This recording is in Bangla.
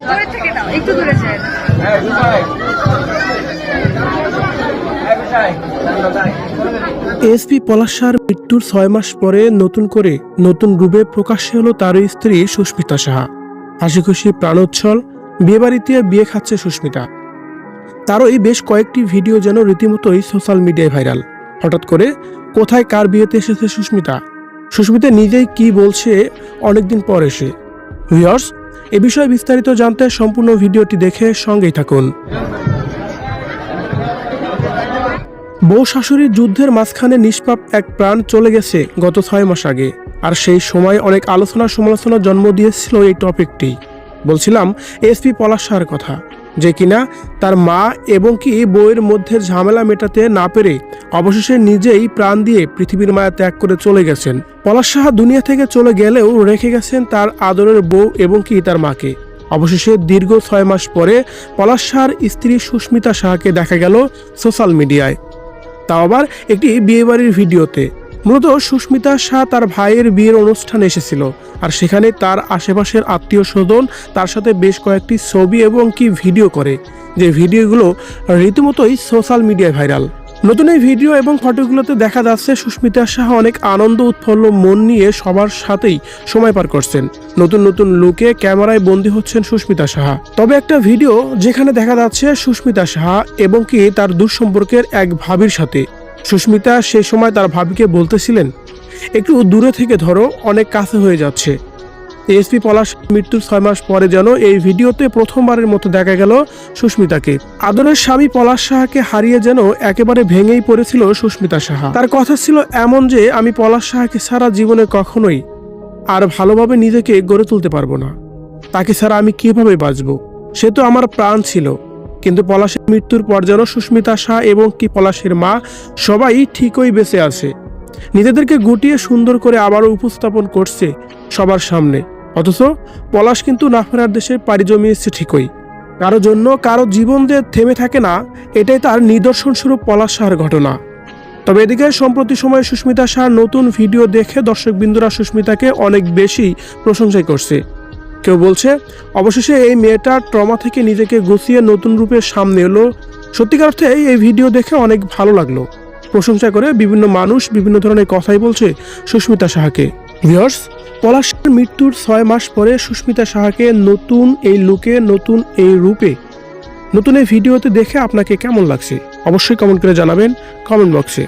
দূরে থেকে নাও একটু দূরে যায়। এসপি পলাশার মৃত্যুর ছয় মাস পরে নতুন করে নতুন রূপে প্রকাশ্যে হলো তার স্ত্রী সুস্মিতা সাহা। হাসি খুশি প্রাণোচ্ছল বিয়েবাড়িতে বিয়ে খাচ্ছে সুস্মিতা। তারই বেশ কয়েকটি ভিডিও যেন রীতিমতোই সোশ্যাল মিডিয়ায় ভাইরাল। হঠাৎ করে কোথায় কার বিয়েতে এসেছে সুস্মিতা? সুস্মিতা নিজেই কি বলছে অনেকদিন পর এসে। ভিউয়ার্স এ বিষয়ে বিস্তারিত জানতে সম্পূর্ণ ভিডিওটি দেখে সঙ্গেই থাকুন। বউ শাশুড়ির যুদ্ধের মাঝখানে নিষ্পাপ এক প্রাণ চলে গেছে গত ছয় মাস আগে। আর সেই সময় অনেক আলোচনা সমালোচনা জন্ম দিয়েছিল এই টপিকটি। বলছিলাম, এসপি পলাশার কথা। যে কিনা তার মা এবং কি বউয়ের মধ্যে ঝামেলা মেটাতে না পেরে অবশেষে নিজেই প্রাণ দিয়ে পৃথিবীর মায়া ত্যাগ করে চলে গেছেন। পলাশ সাহা দুনিয়া থেকে চলে গেলেও রেখে গেছেন তার আদরের বউ এবং কি তার মাকে। অবশেষে দীর্ঘ ছয় মাস পরে পলাশ সাহার স্ত্রী সুস্মিতা সাহাকে দেখা গেল সোশ্যাল মিডিয়ায়। তাও আবার একটি বিয়েবাড়ির ভিডিওতে। মূলত সুস্মিতা শাহ তার ভাইয়ের বিয়ের অনুষ্ঠানে এসেছিল। আর সেখানে তার আশেপাশের আত্মীয় স্বজন তার সাথে বেশ কয়েকটি ছবি এবং কি ভিডিও করে। যে ভিডিওগুলো রীতিমতোই সোশ্যাল মিডিয়ায় ভাইরাল। নতুন এই ভিডিও এবং ফটোগুলোতে দেখা যাচ্ছে সুস্মিতা শাহ অনেক আনন্দ, উৎফুল্ল, মন নিয়ে সবার সাথেই সময় পার করছেন। নতুন নতুন লুকে ক্যামেরায় বন্দী হচ্ছেন সুস্মিতা সাহা তবে একটা ভিডিও যেখানে দেখা যাচ্ছে সুস্মিতা সাহা এবং কি তার দুঃসম্পর্কের এক ভাবির সাথে। সুস্মিতা সেই সময় তার ভাবিকে বলতেছিলেন, একটু দূরে থেকে ধরো, অনেক কাছে হয়ে যাচ্ছে। এসপি পলাশ মৃত্যুর ছয় মাস পরে যেন এই ভিডিওতে প্রথমবারের মতো দেখা গেল সুস্মিতাকে। আদরের স্বামী পলাশ সাহাকে হারিয়ে যেন একেবারে ভেঙেই পড়েছিল সুস্মিতা সাহা। তার কথা ছিল এমন যে, আমি পলাশ সাহাকে সারা জীবনে কখনোই আর ভালোভাবে নিজেকে গড়ে তুলতে পারব না। তাকে ছাড়া আমি কীভাবে বাঁচব? সে তো আমার প্রাণ ছিল। কিন্তু পলাশের মৃত্যুর পর যেন সুস্মিতা শাহ এবং কি পলাশের মা সবাই ঠিকই বেঁচে আছে। নিজেদেরকে গুটিয়ে সুন্দর করে আবারও উপস্থাপন করছে সবার সামনে। অথচ পলাশ কিন্তু না ফেরার দেশে পাড়ি জমিয়েছে ঠিকই। কারও জন্য কারও জীবন যে থেমে থাকে না, এটাই তার নিদর্শন স্বরূপ পলাশ শাহর ঘটনা। তবে এদিকে সম্প্রতি সময়ে সুস্মিতা শাহ নতুন ভিডিও দেখে দর্শকবিন্দুরা সুস্মিতাকে অনেক বেশি প্রশংসাই করছে। কেউ বলছে, অবশেষে এই মেয়েটা ট্রমা থেকে নিজেকে গুছিয়ে নতুন রূপে সামনে এলো। সত্যিকার অর্থে এই ভিডিও দেখে অনেক ভালো লাগল। প্রশংসা করে বিভিন্ন মানুষ বিভিন্ন ধরনের কথাই বলছে সুস্মিতা সাহাকে। ভিউয়ার্স পলাশের মৃত্যুর ছয় মাস পরে সুস্মিতা সাহাকে নতুন এই লুকে, নতুন এই রূপে, নতুন এই ভিডিওতে দেখে আপনাকে কেমন লাগছে? অবশ্যই কমেন্ট করে জানাবেন কমেন্ট বক্সে